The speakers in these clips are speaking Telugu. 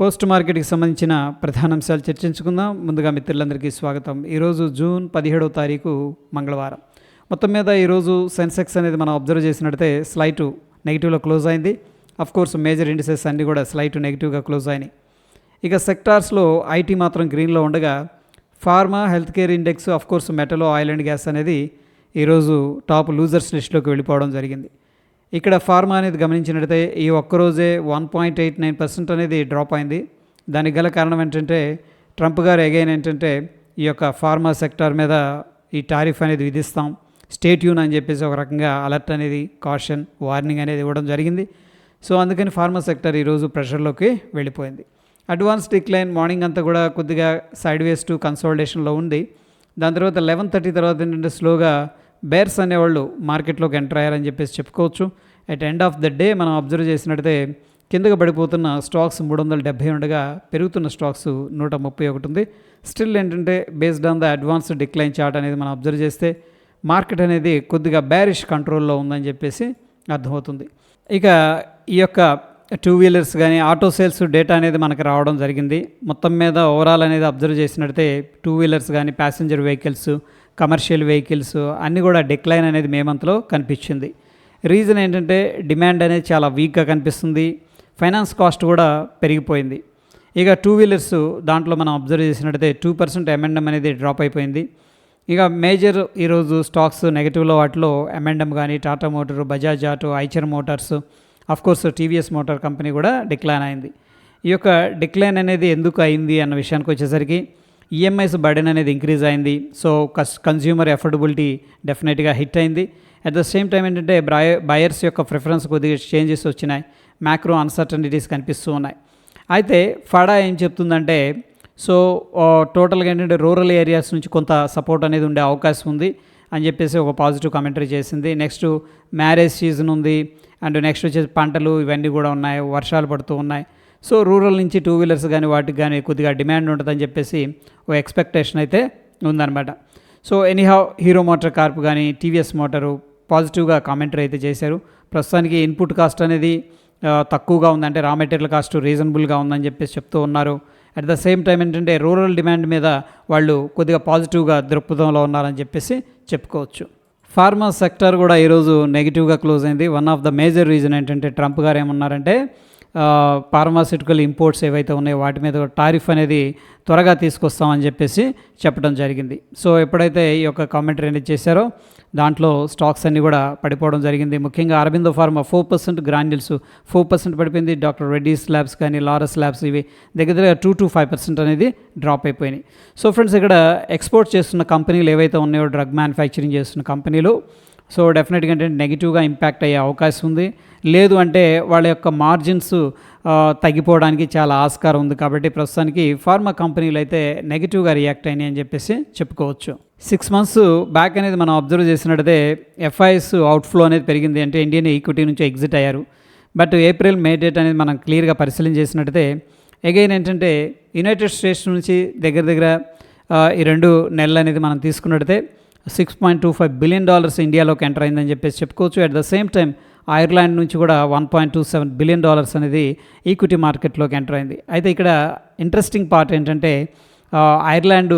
పోస్ట్ మార్కెట్కి సంబంధించిన ప్రధానాంశాలు చర్చించుకుందాం. ముందుగా మిత్రులందరికీ స్వాగతం. ఈరోజు జూన్ పదిహేడవ తారీఖు మంగళవారం. మొత్తం మీద ఈరోజు సెన్సెక్స్ అనేది మనం అబ్జర్వ్ చేసినట్టయితే స్లైట్ నెగిటివ్లో క్లోజ్ అయింది. అఫ్ కోర్స్ మేజర్ ఇండిసెస్ అన్నీ కూడా స్లైట్ నెగిటివ్గా క్లోజ్ అయినాయి. ఇక సెక్టార్స్లో ఐటీ మాత్రం గ్రీన్లో ఉండగా pharma health care index of course metal oil and gas అనేది ఈరోజు టాప్ లూజర్స్ లిస్ట్లోకి వెళ్ళిపోవడం జరిగింది. ఇక్కడ ఫార్మా అనేది గమనించినట్టయితే ఈ ఒక్కరోజే one point eight nine percent అనేది డ్రాప్ అయింది. దానికి గల కారణం ఏంటంటే ట్రంప్ గారు ఎగైన్ ఏంటంటే ఈ యొక్క ఫార్మా సెక్టార్ మీద ఈ టారిఫ్ అనేది విధిస్తాం స్టేట్ యూన్ అని చెప్పేసి ఒక రకంగా అలర్ట్ అనేది కాషన్ వార్నింగ్ అనేది ఇవ్వడం జరిగింది. సో అందుకని ఫార్మా సెక్టర్ ఈరోజు ప్రెషర్లోకి వెళ్ళిపోయింది. అడ్వాన్స్ డిక్లైన్ మార్నింగ్ అంతా కూడా కొద్దిగా సైడ్ వేస్ టు కన్సల్టేషన్లో ఉంది. దాని తర్వాత లెవెన్ థర్టీ తర్వాత ఏంటంటే స్లోగా బేర్స్ అనేవాళ్ళు మార్కెట్లోకి ఎంటర్ అయ్యారని చెప్పేసి చెప్పుకోవచ్చు. At end of the day మనం అబ్జర్వ్ చేసినట్టయితే కిందకు పడిపోతున్న స్టాక్స్ మూడు వందల డెబ్బై ఉండగా పెరుగుతున్న స్టాక్స్ నూట ముప్పై ఒకటి ఉంది. స్టిల్ ఏంటంటే based on the advance decline chart అనేది మనం అబ్జర్వ్ చేస్తే మార్కెట్ అనేది కొద్దిగా బ్యారిష్ కంట్రోల్లో ఉందని చెప్పేసి అర్థమవుతుంది. ఇక ఈ యొక్క టూ వీలర్స్ కానీ ఆటో సేల్స్ డేటా అనేది మనకి రావడం జరిగింది. మొత్తం మీద ఓవరాల్ అనేది అబ్జర్వ్ చేసినట్టయితే టూ వీలర్స్ కానీ ప్యాసింజర్ వెహికల్స్ కమర్షియల్ వెహికల్స్ అన్నీ కూడా డిక్లైన్ అనేది మే మంత్లో కనిపించింది. రీజన్ ఏంటంటే డిమాండ్ అనేది చాలా వీక్గా కనిపిస్తుంది. ఫైనాన్స్ కాస్ట్ కూడా పెరిగిపోయింది. ఇక టూ వీలర్స్ దాంట్లో మనం అబ్జర్వ్ చేసినట్టయితే టూ పర్సెంట్ ఎంఎండ్ఎం అనేది డ్రాప్ అయిపోయింది. ఇక మేజర్ ఈరోజు స్టాక్స్ నెగిటివ్లో వాటిలో ఎంఎండ్ఎం కానీ Tata motor Bajaj auto Eicher motors course TVS motor company కూడా డిక్లైన్ అయింది. ఈ యొక్క డిక్లైన్ అనేది ఎందుకు అయింది అన్న విషయానికి వచ్చేసరికి ఈఎంఐస్ బర్డెన్ అనేది ఇంక్రీజ్ అయింది. సో కస్ కన్జ్యూమర్ ఎఫోర్డబిలిటీ డెఫినెట్గా హిట్ అయింది. అట్ ద సేమ్ టైం ఏంటంటే బ్రయ బయర్స్ యొక్క ప్రిఫరెన్స్ కొద్దిగా చేంజెస్ వచ్చినాయి. మ్యాక్రో అన్సర్టనిటీస్ కనిపిస్తూ ఉన్నాయి. అయితే ఫడా ఏం చెప్తుందంటే సో టోటల్గా ఏంటంటే రూరల్ ఏరియాస్ నుంచి కొంత సపోర్ట్ అనేది ఉండే అవకాశం ఉంది అని చెప్పేసి ఒక పాజిటివ్ కామెంటరీ చేసింది. నెక్స్ట్ మ్యారేజ్ సీజన్ ఉంది. అండ్ నెక్స్ట్ వచ్చేసి పంటలు ఇవన్నీ కూడా ఉన్నాయి. వర్షాలు పడుతూ ఉన్నాయి. సో రూరల్ నుంచి టూ వీలర్స్ కానీ వాటికి కానీ కొద్దిగా డిమాండ్ ఉంటుందని చెప్పేసి ఓ ఎక్స్పెక్టేషన్ అయితే ఉందన్నమాట. So anyhow Hero motor corp కానీ టీవీఎస్ మోటారు పాజిటివ్గా కామెంటరీ అయితే చేశారు. ప్రస్తుతానికి ఇన్పుట్ కాస్ట్ అనేది తక్కువగా ఉందంటే రా మెటీరియల్ కాస్ట్ రీజనబుల్గా ఉందని చెప్పేసి చెప్తూ ఉన్నారు. అట్ ద సేమ్ టైం ఏంటంటే రూరల్ డిమాండ్ మీద వాళ్ళు కొద్దిగా పాజిటివ్గా దృక్పథంలో ఉన్నారని చెప్పేసి చెప్పుకోవచ్చు. ఫార్మా సెక్టర్ కూడా ఈరోజు నెగిటివ్గా క్లోజ్ అయింది. One of the major reason ఏంటంటే ట్రంప్ గారు ఏమన్నారంటే ఫార్మాసిటికల్ ఇంపోర్ట్స్ ఏవైతే ఉన్నాయో వాటి మీద టారిఫ్ అనేది త్వరగా తీసుకొస్తామని చెప్పేసి చెప్పడం జరిగింది. సో ఎప్పుడైతే ఈ యొక్క కామెంటరీ అనేది చేశారో దాంట్లో స్టాక్స్ అన్నీ కూడా పడిపోవడం జరిగింది. ముఖ్యంగా Aurobindo pharma four percent Granules four percent పడిపోయింది. డాక్టర్ రెడ్డీస్ ల్యాబ్స్ కానీ లారస్ ల్యాబ్స్ ఇవి దగ్గర దగ్గర టూ టు ఫైవ్ పర్సెంట్ అనేది డ్రాప్ అయిపోయినాయి. సో ఫ్రెండ్స్ ఇక్కడ ఎక్స్పోర్ట్ చేస్తున్న కంపెనీలు ఏవైతే ఉన్నాయో డ్రగ్ మ్యానుఫ్యాక్చరింగ్ చేస్తున్న కంపెనీలు సో డెఫినెట్గా అంటే నెగిటివ్గా ఇంపాక్ట్ అయ్యే అవకాశం ఉంది. లేదు అంటే వాళ్ళ యొక్క మార్జిన్స్ తగ్గిపోవడానికి చాలా ఆస్కారం ఉంది కాబట్టి ప్రస్తుతానికి ఫార్మా కంపెనీలు అయితే నెగిటివ్గా రియాక్ట్ అయినాయి అని చెప్పేసి చెప్పుకోవచ్చు. సిక్స్ మంత్స్ బ్యాక్ అనేది మనం అబ్జర్వ్ చేసినట్టయితే ఎఫ్ఐఎస్ అవుట్ఫ్లో అనేది పెరిగింది అంటే ఇండియన్ ఈక్విటీ నుంచి ఎగ్జిట్ అయ్యారు. బట్ ఏప్రిల్ మే డేట్ అనేది మనం క్లియర్గా పరిశీలన చేసినట్టయితే అగైన్ ఏంటంటే యునైటెడ్ స్టేట్స్ నుంచి దగ్గర దగ్గర ఈ రెండు నెలలు అనేది మనం తీసుకున్నట్టయితే six point two five billion dollars ఇండియాలోకి enter అయిందని చెప్పేసి చెప్పుకోవచ్చు. At the same time Ireland నుంచి కూడా one point two seven billion dollars అనేది ఈక్విటీ మార్కెట్లోకి ఎంటర్ అయింది. అయితే ఇక్కడ ఇంట్రెస్టింగ్ పార్ట్ ఏంటంటే ఐర్లాండు ఐర్లాండ్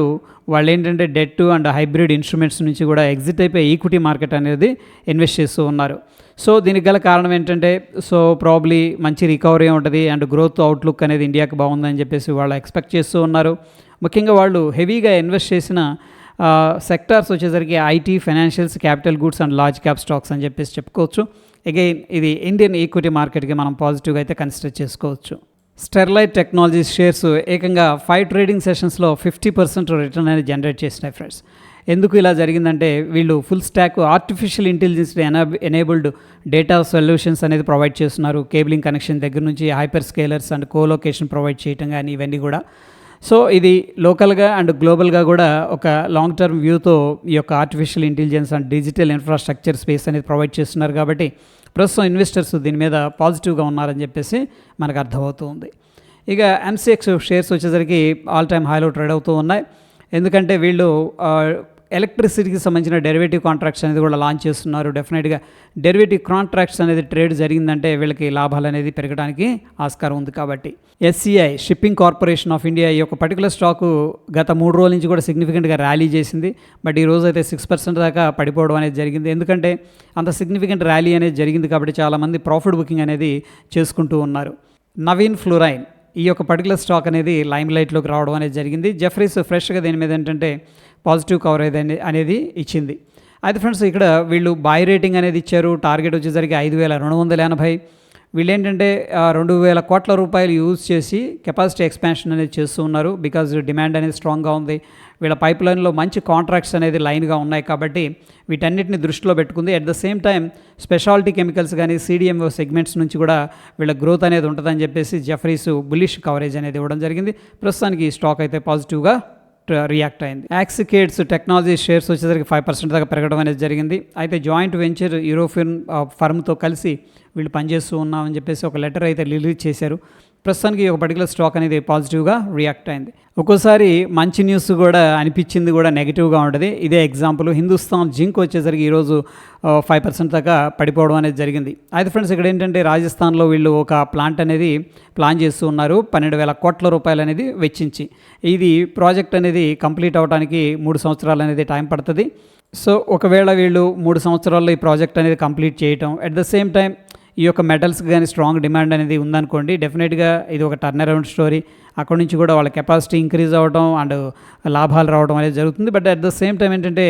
వాళ్ళు ఏంటంటే డెట్ అండ్ హైబ్రిడ్ ఇన్స్ట్రుమెంట్స్ నుంచి కూడా ఎగ్జిట్ అయిపోయి ఈక్విటీ మార్కెట్ అనేది ఇన్వెస్ట్ చేస్తూ ఉన్నారు. సో దీనికి గల కారణం ఏంటంటే సో ప్రాబ్లీ మంచి రికవరీ ఉంటుంది అండ్ గ్రోత్ అవుట్లుక్ అనేది ఇండియాకి బాగుందని చెప్పేసి వాళ్ళు ఎక్స్పెక్ట్ చేస్తూ ఉన్నారు. ముఖ్యంగా వాళ్ళు హెవీగా ఇన్వెస్ట్ చేసిన సెక్టార్స్ వచ్చేసరికి IT financials capital goods and large cap stocks అని చెప్పేసి చెప్పుకోవచ్చు. అగైన్ ఇది ఇండియన్ ఈక్విటీ మార్కెట్కి మనం పాజిటివ్గా అయితే కన్సిడర్ చేసుకోవచ్చు. స్టెర్లైట్ టెక్నాలజీస్ షేర్స్ ఏకంగా ఫైవ్ ట్రేడింగ్ సెషన్స్లో ఫిఫ్టీ పర్సెంట్ రిటర్న్ అనేది జనరేట్ చేసినాయి ఫ్రెండ్స్ ఎందుకు ఇలా జరిగిందంటే వీళ్ళు full stack artificial intelligence enabled data solutions అనేది ప్రొవైడ్ చేస్తున్నారు. కేబులింగ్ కనెక్షన్ దగ్గర నుంచి hyper scalers and colocation provide చేయటం కానీ ఇవన్నీ కూడా. సో ఇది లోకల్గా అండ్ గ్లోబల్గా కూడా ఒక లాంగ్ టర్మ్ వ్యూతో ఈ యొక్క artificial intelligence and digital infrastructure space అనేది ప్రొవైడ్ చేస్తున్నారు కాబట్టి ప్రస్తుతం ఇన్వెస్టర్స్ దీని మీద పాజిటివ్గా ఉన్నారని చెప్పేసి మనకు అర్థమవుతుంది. ఇక ఎంసీఎక్స్ షేర్స్ వచ్చేసరికి ఆల్ టైమ్ హైలో ట్రేడ్ అవుతూ ఉన్నాయి. ఎందుకంటే వీళ్ళు ఎలక్ట్రిసిటీకి సంబంధించిన డెరివేటివ్ కాంట్రాక్ట్స్ అనేది కూడా లాంచ్ చేస్తున్నారు. డెఫినెట్గా డెరివేటివ్ కాంట్రాక్ట్స్ అనేది ట్రేడ్ జరిగిందంటే వీళ్ళకి లాభాలు అనేది పెరగడానికి ఆస్కారం ఉంది కాబట్టి. SCI shipping corporation of India ఈ యొక్క పర్టికులర్ స్టాకు గత మూడు రోజుల నుంచి కూడా సిగ్నిఫికెంట్గా ర్యాలీ చేసింది. బట్ ఈ రోజు అయితే సిక్స్ పర్సెంట్ దాకా పడిపోవడం అనేది జరిగింది. ఎందుకంటే అంత సిగ్నిఫికెంట్ ర్యాలీ అనేది జరిగింది కాబట్టి చాలామంది ప్రాఫిట్ బుకింగ్ అనేది చేసుకుంటూ ఉన్నారు. నవీన్ ఫ్లోరైన్ ఈ యొక్క పర్టికులర్ స్టాక్ అనేది లైమ్ లైట్లోకి రావడం అనేది జరిగింది. జెఫ్రీస్ ఫ్రెష్గా దీని మీద ఏంటంటే పాజిటివ్ కవరేజ్ అనేది అనేది ఇచ్చింది. అయితే ఫ్రెండ్స్ ఇక్కడ వీళ్ళు బాయ్ రేటింగ్ అనేది ఇచ్చారు. టార్గెట్ వచ్చేసరికి ఐదు వేల రెండు వందల ఎనభై. వీళ్ళు ఏంటంటే రెండు వేల కోట్ల రూపాయలు యూజ్ చేసి కెపాసిటీ ఎక్స్పాన్షన్ అనేది చేస్తూ ఉన్నారు. బికాజ్ డిమాండ్ అనేది స్ట్రాంగ్గా ఉంది. వీళ్ళ పైప్ లైన్లో మంచి కాంట్రాక్ట్స్ అనేది లైన్గా ఉన్నాయి కాబట్టి వీటన్నిటిని దృష్టిలో పెట్టుకుంది. At the same time speciality chemicals కానీ సీడిఎంఓ సెగ్మెంట్స్ నుంచి కూడా వీళ్ళ గ్రోత్ అనేది ఉంటుందని చెప్పేసి జఫరీస్ బులిష్ కవరేజ్ అనేది ఇవ్వడం జరిగింది. ప్రస్తుతానికి ఈ స్టాక్ అయితే పాజిటివ్గా రియాక్ట్ అయింది. యాక్సికేట్స్ టెక్నాలజీ షేర్స్ వచ్చేసరికి ఫైవ్ పర్సెంట్ దాకా పెరగడం అనేది జరిగింది. అయితే జాయింట్ వెంచర్ యూరోపియన్ ఫర్మ్తో కలిసి వీళ్ళు పనిచేస్తూ ఉన్నామని చెప్పేసి ఒక లెటర్ అయితే రిలీజ్ చేశారు. ప్రస్తుతానికి ఒక పర్టికులర్ స్టాక్ అనేది పాజిటివ్గా రియాక్ట్ అయింది. ఒక్కోసారి మంచి న్యూస్ కూడా అనిపించింది కూడా నెగిటివ్గా ఉంటుంది. ఇదే ఎగ్జాంపుల్ హిందుస్థాన్ జింక్ వచ్చేసరికి ఈరోజు ఫైవ్ పర్సెంట్ దాకా పడిపోవడం అనేది జరిగింది. అయితే ఫ్రెండ్స్ ఇక్కడ ఏంటంటే రాజస్థాన్లో వీళ్ళు ఒక ప్లాంట్ అనేది ప్లాన్ చేస్తూ ఉన్నారు. పన్నెండు వేల కోట్ల రూపాయలు అనేది వెచ్చించి. ఇది ప్రాజెక్ట్ అనేది కంప్లీట్ అవడానికి మూడు సంవత్సరాలు అనేది టైం పడుతుంది. సో ఒకవేళ వీళ్ళు మూడు సంవత్సరాల్లో ఈ ప్రాజెక్ట్ అనేది కంప్లీట్ చేయటం అట్ ద సేమ్ టైం ఈ యొక్క మెటల్స్ కానీ స్ట్రాంగ్ డిమాండ్ అనేది ఉందనుకోండి డెఫినెట్గా ఇది ఒక టర్న్ అరౌండ్ స్టోరీ. అక్కడ నుంచి కూడా వాళ్ళ కెపాసిటీ ఇంక్రీజ్ అవ్వడం అండ్ లాభాలు రావడం అనేది జరుగుతుంది. But at the same time ఏంటంటే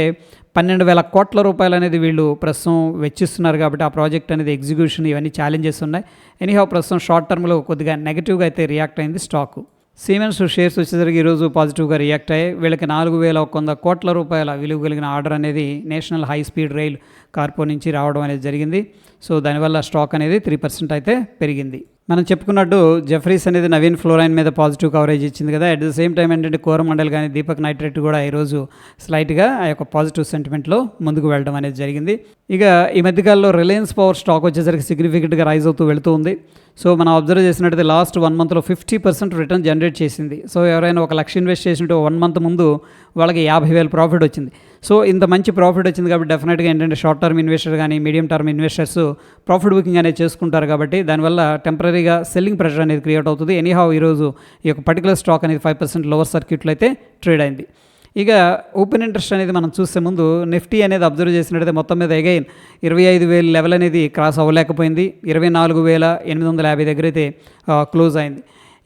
పన్నెండు వేల కోట్ల రూపాయలు అనేది వీళ్ళు ప్రస్తుతం వెచ్చిస్తున్నారు కాబట్టి ఆ ప్రాజెక్ట్ అనేది ఎగ్జిక్యూషన్ ఇవన్నీ ఛాలెంజెస్ ఉన్నాయి. ఎనీహౌ ప్రస్తుతం షార్ట్ టర్మ్లో కొద్దిగా నెగిటివ్గా అయితే రియాక్ట్ అయింది స్టాకు. సిమెన్స్ షేర్స్ వచ్చేసరికి ఈరోజు పాజిటివ్గా రియాక్ట్ అయ్యాయి. వీళ్ళకి నాలుగు వేల ఒక వంద కోట్ల రూపాయల విలువ కలిగిన ఆర్డర్ అనేది national high speed rail corp నుంచి రావడం అనేది జరిగింది. సో దానివల్ల స్టాక్ అనేది త్రీ పర్సెంట్ అయితే పెరిగింది. మనం చెప్పుకున్నట్టు జెఫ్రీస్ అనేది నవీన్ ఫ్లోరైన్ మీద పాజిటివ్ కవరేజ్ ఇచ్చింది కదా. అట్ ద సేమ్ టైం ఏంటంటే కోరమండల్ కానీ దీపక్ నైట్రేట్ కూడా ఈరోజు స్లైట్గా ఆ యొక్క పాజిటివ్ సెంటిమెంట్లో ముందుకు వెళ్ళడం అనేది జరిగింది. ఇక ఈ మధ్యకాలంలో రిలయన్స్ పవర్ స్టాక్ వచ్చేసరికి సిగ్నిఫికెంట్గా రైజ్ అవుతూ వెళుతూ ఉంది. సో మనం అబ్జర్వ్ చేసినట్టయితే లాస్ట్ వన్ మంత్లో ఫిఫ్టీ పర్సెంట్ రిటర్న్ జనరేట్ చేసింది. సో ఎవరైనా ఒక లక్ష ఇన్వెస్ట్ చేసినట్టు వన్ మంత్ ముందు వాళ్ళకి యాభై వేలు ప్రాఫిట్ వచ్చింది. సో ఇంత మంచి ప్రాఫిట్ వచ్చింది కాబట్టి డెఫినెట్గా ఏంటంటే షార్ట్ టర్మ్ ఇన్వెస్టర్ కానీ medium term investors profit booking అనేది చేసుకుంటారు కాబట్టి దానివల్ల టెంపరీగా సెల్లింగ్ ప్రెషర్ అనేది క్రియేట్ అవుతుంది. ఎనీహావ్ ఈరోజు ఈ యొక్క పర్టికులర్ స్టాక్ అనేది ఫైవ్ పర్సెంట్ లోవర్ సర్క్యూట్లో అయితే ట్రేడ్ అయింది. ఇక ఓపెన్ ఇంట్రెస్ట్ అనేది మనం చూసే ముందు నిఫ్టీ అనేది అబ్జర్వ్ చేసినట్టయితే మొత్తం మీద అగైన్ ఇరవై ఐదు వేల లెవెల్ అనేది క్రాస్ అవ్వలేకపోయింది. ఇరవై నాలుగు వేల ఎనిమిది వందల యాభై దగ్గర అయితే క్లోజ్ అయింది.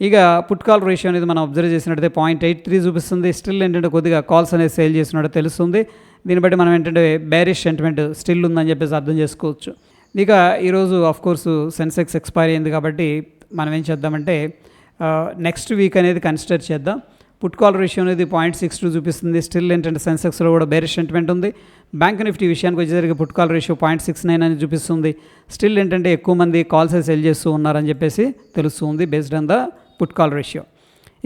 ఇక పుట్ కాల్ రేషియో అనేది మనం అబ్జర్వ్ చేసినట్టయితే పాయింట్ ఎయిట్ త్రీ చూపిస్తుంది. స్టిల్ ఏంటంటే కొద్దిగా కాల్స్ అనేది సేల్ చేసినట్టు తెలుస్తుంది. దీన్ని బట్టి మనం ఏంటంటే బ్యారిష్ సెంటిమెంట్ స్టిల్ ఉందని చెప్పేసి అర్థం చేసుకోవచ్చు. ఇక ఈరోజు ఆఫ్ కోర్స్ సెన్సెక్స్ ఎక్స్పైరీ అయింది కాబట్టి మనం ఏం చేద్దామంటే నెక్స్ట్ వీక్ అనేది కన్సిడర్ చేద్దాం. పుట్ కాల్ రేషియో అనేది పాయింట్ సిక్స్ టూ చూపిస్తుంది. స్టిల్ ఏంటంటే సెన్సెక్స్లో కూడా బేరిష్ సెంటిమెంట్ ఉంది. బ్యాంక్ నిఫ్టీ విషయానికి వచ్చేసరికి put call ratio point six nine అని చూపిస్తుంది. స్టిల్ ఏంటంటే ఎక్కువ మంది కాల్స్ సెల్ చేస్తూ ఉన్నారని చెప్పేసి తెలుస్తుంది based on the put call ratio.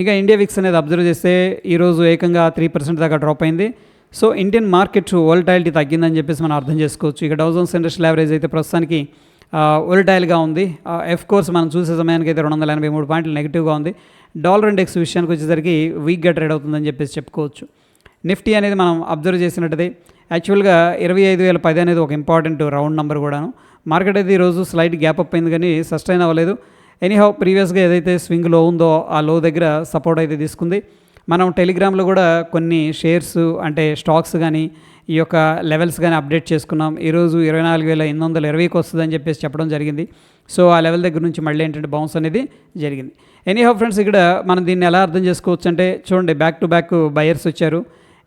ఇక ఇండియా విక్స్ అనేది అబ్జర్వ్ చేస్తే ఈరోజు ఏకంగా త్రీ పర్సెంట్ దాకా డ్రాప్ అయింది. సో ఇండియన్ మార్కెట్ ఓల్టైల్టీ తగ్గిందని చెప్పేసి మనం అర్థం చేసుకోవచ్చు. ఇక డౌజన్స్ ఇండస్ట్రియల్ యావరేజ్ అయితే ప్రస్తుతానికి వోల్టైల్గా ఉంది. ఎఫ్ కోర్స్ మనం చూసే సమయానికి అయితే రెండు వందల ఎనభై మూడు పాయింట్లు నెగిటివ్గా ఉంది. డాలర్ ఇండెక్స్ విషయానికి వచ్చేసరికి వీక్గా ట్రేడ్ అవుతుందని చెప్పేసి చెప్పుకోవచ్చు. నిఫ్టీ అనేది మనం అబ్జర్వ్ చేసినట్టయితే యాక్చువల్గా ఇరవై ఐదు వేల పది అనేది ఒక ఇంపార్టెంట్ రౌండ్ నెంబర్ కూడాను. మార్కెట్ అయితే ఈరోజు స్లైట్ గ్యాప్ అప్ అయింది కానీ సస్టైన్ అవ్వలేదు. ఎనీహౌ ప్రీవియస్గా ఏదైతే స్వింగ్లో ఉందో ఆ లో దగ్గర సపోర్ట్ అయితే తీసుకుంది. మనం టెలిగ్రామ్లో కూడా కొన్ని షేర్స్ అంటే స్టాక్స్ కానీ ఈ యొక్క లెవెల్స్ కానీ అప్డేట్ చేసుకున్నాం. ఈరోజు ఇరవై నాలుగు వేల ఎనిమిది వందల ఇరవైకి వస్తుందని చెప్పేసి చెప్పడం జరిగింది. సో ఆ లెవెల్ దగ్గర నుంచి మళ్ళీ ఏంటంటే బౌన్స్ అనేది జరిగింది. ఎనీహౌ ఫ్రెండ్స్ ఇక్కడ మనం దీన్ని ఎలా అర్థం చేసుకోవచ్చు అంటే చూడండి బ్యాక్ టు బ్యాక్ బయర్స్ వచ్చారు.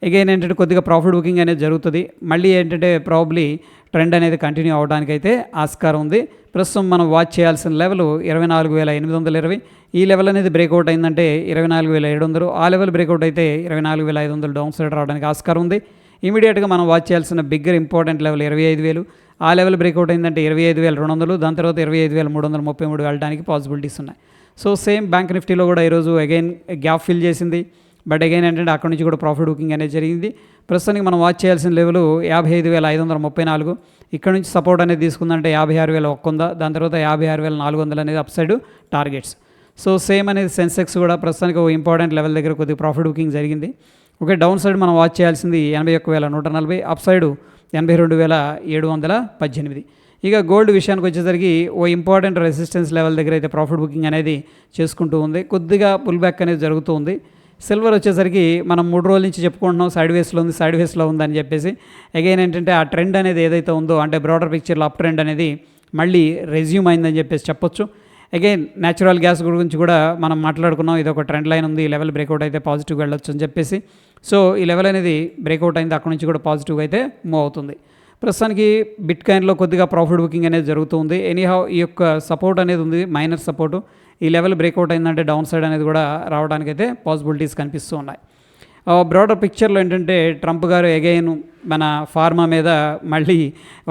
అగైన్ ఏంటంటే కొద్దిగా ప్రాఫిట్ బుకింగ్ అనేది జరుగుతుంది. మళ్ళీ ఏంటంటే ప్రాబ్లీ ట్రెండ్ అనేది కంటిన్యూ అవడానికి అయితే ఆస్కారం ఉంది. ప్రస్తుతం మనం వాచ్ చేయాల్సిన లెవెల్ ఇరవై నాలుగు వేల ఎనిమిది వందల ఇరవై. ఈ లెవెల్ అనేది బ్రేక్అవుట్ అయిందంటే ఇరవై నాలుగు వేల ఏడు వందలు. ఆ లెవెల్ బ్రేక్అవుట్ అయితే ఇరవై నాలుగు వేల ఐదు వందలు డౌన్ సైడ్ రావడానికి ఆస్కారం ఉంది. ఇమీడియట్గా మనం వాచ్ చేయాల్సిన బిగ్గర్ ఇంపార్టెంట్ లెవెల్ ఇరవై ఐదు వేలు. ఆ లెవెల్ బ్రేక్అవుట్ అయిందంటే ఇరవై ఐదు వేల రెండు వందలు. దాని తర్వాత ఇరవై ఐదు వేల మూడు వందల ముప్పై మూడు వెళ్ళడానికి పాసిబిలిటీస్ ఉన్నాయి. సో సేమ్ బ్యాంక్ నిఫ్టీలో కూడా ఈరోజు అగైన్ గ్యాప్ ఫిల్ చేసింది. బట్ అగైన్ ఏంటంటే అక్కడ నుంచి కూడా ప్రాఫిట్ బుకింగ్ అనేది జరిగింది. ప్రస్తుతానికి మనం వాచ్ చేయాల్సిన లెవెల్ యాభై ఐదు వేల ఐదు వందల ముప్పై నాలుగు. ఇక్కడ నుంచి సపోర్ట్ అనేది తీసుకుందంటే యాభై ఆరు వేల ఒక్కొంద. దాని తర్వాత యాభై ఆరు వేల నాలుగు వందలు అనేది up side targets so same అనేది సెన్సెక్స్ కూడా ప్రస్తుతానికి ఒక ఇంపార్టెంట్ లెవెల్ దగ్గర కొద్దిగా ప్రాఫిట్ బుకింగ్ జరిగింది. ఓకే డౌన్ సైడ్ మనం వాచ్ చేయాల్సింది ఎనభై ఒక్క వేల నూట నలభై అప్ సైడ్ ఎనభై రెండు వేల ఏడు వందల పద్దెనిమిది. ఇక గోల్డ్ విషయానికి వచ్చేసరికి ఓ ఇంపార్టెంట్ రెసిస్టెన్స్ లెవెల్ దగ్గర అయితే ప్రాఫిట్ బుకింగ్ అనేది చేసుకుంటూ ఉంది. కొద్దిగా పుల్ బ్యాక్ అనేది జరుగుతూ ఉంది. సిల్వర్ వచ్చేసరికి మనం మూడు రోజుల నుంచి చెప్పుకుంటున్నాం సైడ్ వేస్లో ఉంది సైడ్ వేస్లో ఉందని చెప్పేసి. అగైన్ ఏంటంటే ఆ ట్రెండ్ అనేది ఏదైతే ఉందో అంటే బ్రాడర్ పిక్చర్లో అప్ ట్రెండ్ అనేది మళ్ళీ రెజ్యూమ్ అయిందని చెప్పేసి చెప్పొచ్చు. అగైన్ న్యాచురల్ గ్యాస్ గురించి కూడా మనం మాట్లాడుకున్నాం ఇది ఒక ట్రెండ్ లైన్ ఉంది ఈ లెవెల్ బ్రేక్అవుట్ అయితే పాజిటివ్ వెళ్ళొచ్చు అని చెప్పేసి. సో ఈ లెవెల్ అనేది బ్రేక్అవుట్ అయింది అక్కడ నుంచి కూడా పాజిటివ్గా అయితే మూవ్ అవుతుంది. ప్రస్తుతానికి బిట్ కాయిన్లో కొద్దిగా ప్రాఫిట్ బుకింగ్ అనేది జరుగుతుంది ఎనీహౌ ఈ యొక్క సపోర్ట్ అనేది ఉంది మైనర్ సపోర్టు ఈ లెవెల్ బ్రేక్అవుట్ అయిందంటే డౌన్ సైడ్ అనేది కూడా రావడానికి అయితే పాసిబిలిటీస్ కనిపిస్తూ ఉన్నాయి. బ్రాడర్ పిక్చర్లో ఏంటంటే ట్రంప్ గారు ఎగైన్ మన ఫార్మా మీద మళ్ళీ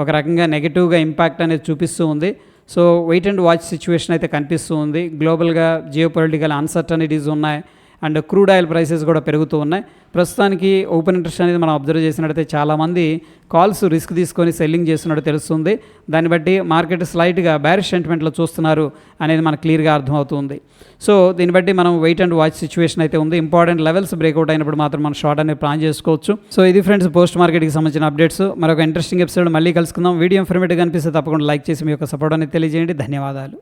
ఒక రకంగా నెగిటివ్గా ఇంపాక్ట్ అనేది చూపిస్తూ ఉంది. So wait and watch situation అయితే కనిపిస్తూ ఉంది. గ్లోబల్గా జియో పొలిటికల్ అన్సర్టనిటీస్ ఉన్నాయి. అండ్ క్రూడ్ ఆయిల్ ప్రైసెస్ కూడా పెరుగుతూ ఉన్నాయి. ప్రస్తుతానికి ఓపెన్ ఇంట్రెస్ట్ అనేది మనం అబ్జర్వ్ చేసినట్టయితే చాలామంది కాల్స్ రిస్క్ తీసుకొని సెల్లింగ్ చేస్తున్నట్టు తెలుస్తుంది. దాన్ని బట్టి మార్కెట్ స్లైట్గా బ్యారిష్ సెంటిమెంట్లో చూస్తున్నారు అనేది మనకు క్లియర్గా అర్థమవుతుంది. సో దీన్ని బట్టి మనం వెయిట్ అండ్ వాచ్ సిచ్యువేషన్ అయితే ఉంది. ఇంపార్టెంట్ లెవెల్స్ బ్రేక్అవుట్ అయినప్పుడు మాత్రం మనం షార్ట్ అనేది ప్లాన్ చేసుకోవచ్చు. సో ఇది ఫ్రెండ్స్ పోస్ట్ మార్కెట్కి సంబంధించిన అప్డేట్స్. మరొక ఇంట్రెస్టింగ్ ఎపిసోడ్ మళ్ళీ కలుసుకుందాం. వీడియో ఇన్ఫర్మేటివ్ కనిపిస్తే తప్పకుండా లైక్ చేసి మీ యొక్క సపోర్ట్ అనేది తెలియజేయండి. ధన్యవాదాలు.